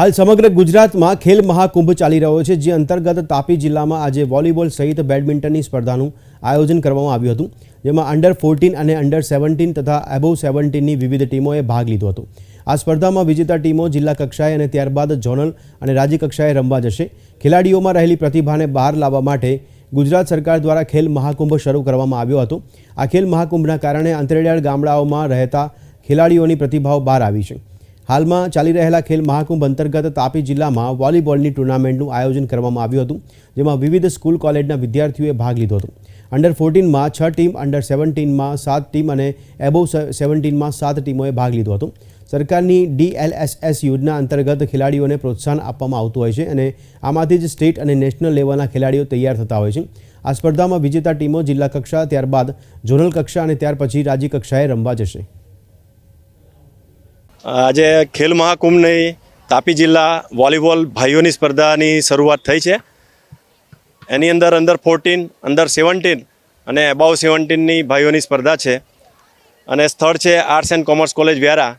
હાલ સમગ્ર ગુજરાતમાં ખેલ મહાકુંભ ચાલી રહ્યો છે, જે અંતર્ગત તાપી જિલ્લામાં આજે વોલીબોલ સહિત બેડમિન્ટનની સ્પર્ધાનું આયોજન કરવામાં આવ્યું હતું. જેમાં અંડર ફોર્ટીન અને અંડર સેવન્ટીન તથા એબોવ સેવન્ટીનની વિવિધ ટીમોએ ભાગ લીધો હતો. આ સ્પર્ધામાં વિજેતા ટીમો જિલ્લા કક્ષાએ અને ત્યારબાદ ઝોનલ અને રાજ્ય કક્ષાએ રમવા જશે. ખેલાડીઓમાં રહેલી પ્રતિભાને બહાર લાવવા માટે ગુજરાત સરકાર દ્વારા ખેલ મહાકુંભ શરૂ કરવામાં આવ્યો હતો. આ ખેલ મહાકુંભના કારણે અંતરિયાળ ગામડાઓમાં રહેતા ખેલાડીઓની પ્રતિભાઓ બહાર આવી છે. હાલમાં ચાલી રહેલા ખેલ મહાકુંભ અંતર્ગત તાપી જિલ્લામાં વોલીબોલની ટુર્નામેન્ટનું આયોજન કરવામાં આવ્યું હતું, જેમાં વિવિધ સ્કૂલ કોલેજના વિદ્યાર્થીઓએ ભાગ લીધો હતો. અંડર ફોર્ટીનમાં છ ટીમ અંડર સેવન્ટીનમાં સાત ટીમ અને એબોવ સેવન્ટીનમાં સાત ટીમોએ ભાગ લીધો હતો. સરકારની ડીએલએસએસ યોજના અંતર્ગત ખેલાડીઓને પ્રોત્સાહન આપવામાં આવતું હોય છે અને આમાંથી જ સ્ટેટ અને નેશનલ લેવલના ખેલાડીઓ તૈયાર થતા હોય છે. આ સ્પર્ધામાં વિજેતા ટીમો જિલ્લા કક્ષા, ત્યારબાદ ઝોનલ કક્ષા અને ત્યાર પછી રાજ્ય કક્ષાએ રમવા જશે. આજે ખેલ મહાકુંભની તાપી જિલ્લા વોલીબોલ ભાઈઓની સ્પર્ધાની શરૂઆત થઈ છે. એની અંદર અંડર ફોર્ટીન અંડર સેવન્ટીન અને એબાવ સેવન્ટીનની ભાઈઓની સ્પર્ધા છે. અને સ્થળ છે arts and commerce college Vyara.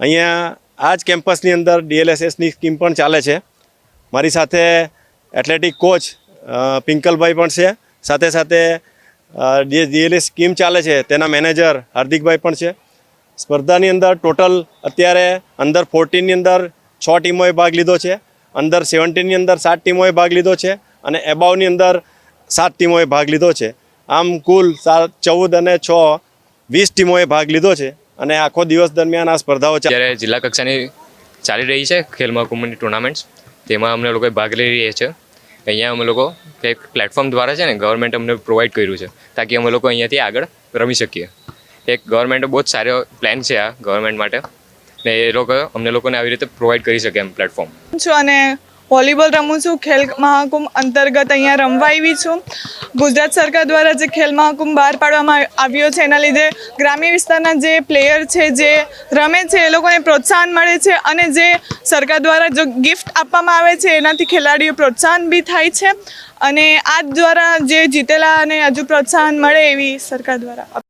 અહીંયા આ જ કેમ્પસની અંદર ડીએલએસએસની સ્કીમ પણ ચાલે છે. મારી સાથે એથ્લેટિક કોચ પિંકલભાઈ પણ છે. સાથે સાથે જે ડીએલએસ સ્કીમ ચાલે છે તેના મેનેજર હાર્દિકભાઈ પણ છે. સ્પર્ધાની અંદર ટોટલ અત્યારે અંદર ફોર્ટીનની અંદર છ ટીમોએ ભાગ લીધો છે. અંદર સેવન્ટીનની અંદર સાત ટીમોએ ભાગ લીધો છે અને એબાઉની અંદર સાત ટીમોએ ભાગ લીધો છે. આમ કુલ સાત, ચૌદ અને છ વીસ ટીમોએ ભાગ લીધો છે અને આખો દિવસ દરમિયાન આ સ્પર્ધાઓ જ્યારે જિલ્લા કક્ષાની ચાલી રહી છે ખેલ મહાકુંભની ટુર્નામેન્ટ્સ તેમાં અમને લોકોએ ભાગ લઈ રહ્યા છે. અહીંયા અમે લોકો એક પ્લેટફોર્મ દ્વારા છે ને ગવર્મેન્ટ અમને પ્રોવાઈડ કર્યું છે, તાકી અમે લોકો અહીંયાથી આગળ રમી શકીએ. એક ગવર્મેન્ટે બહુ જ સારો પ્લાન છે આ ગવર્મેન્ટ માટે. ને એ લોકો અમને લોકોને આવી રીતે પ્રોવાઈડ કરી શકે એમ પ્લેટફોર્મ છું અને વોલીબોલ રમું છું, ખેલ મહાકુંભ અંતર્ગત અહીંયા રમવા આવી છું. ગુજરાત સરકાર દ્વારા જે ખેલ મહાકુંભ બહાર પાડવામાં આવ્યો છે, એના લીધે ગ્રામ્ય વિસ્તારના જે પ્લેયર છે, જે રમે છે, એ લોકોને પ્રોત્સાહન મળે છે અને જે સરકાર દ્વારા જો ગિફ્ટ આપવામાં આવે છે, એનાથી ખેલાડીઓ પ્રોત્સાહન બી થાય છે. અને આ દ્વારા જે જીતેલા અને હજુ પ્રોત્સાહન મળે એવી સરકાર દ્વારા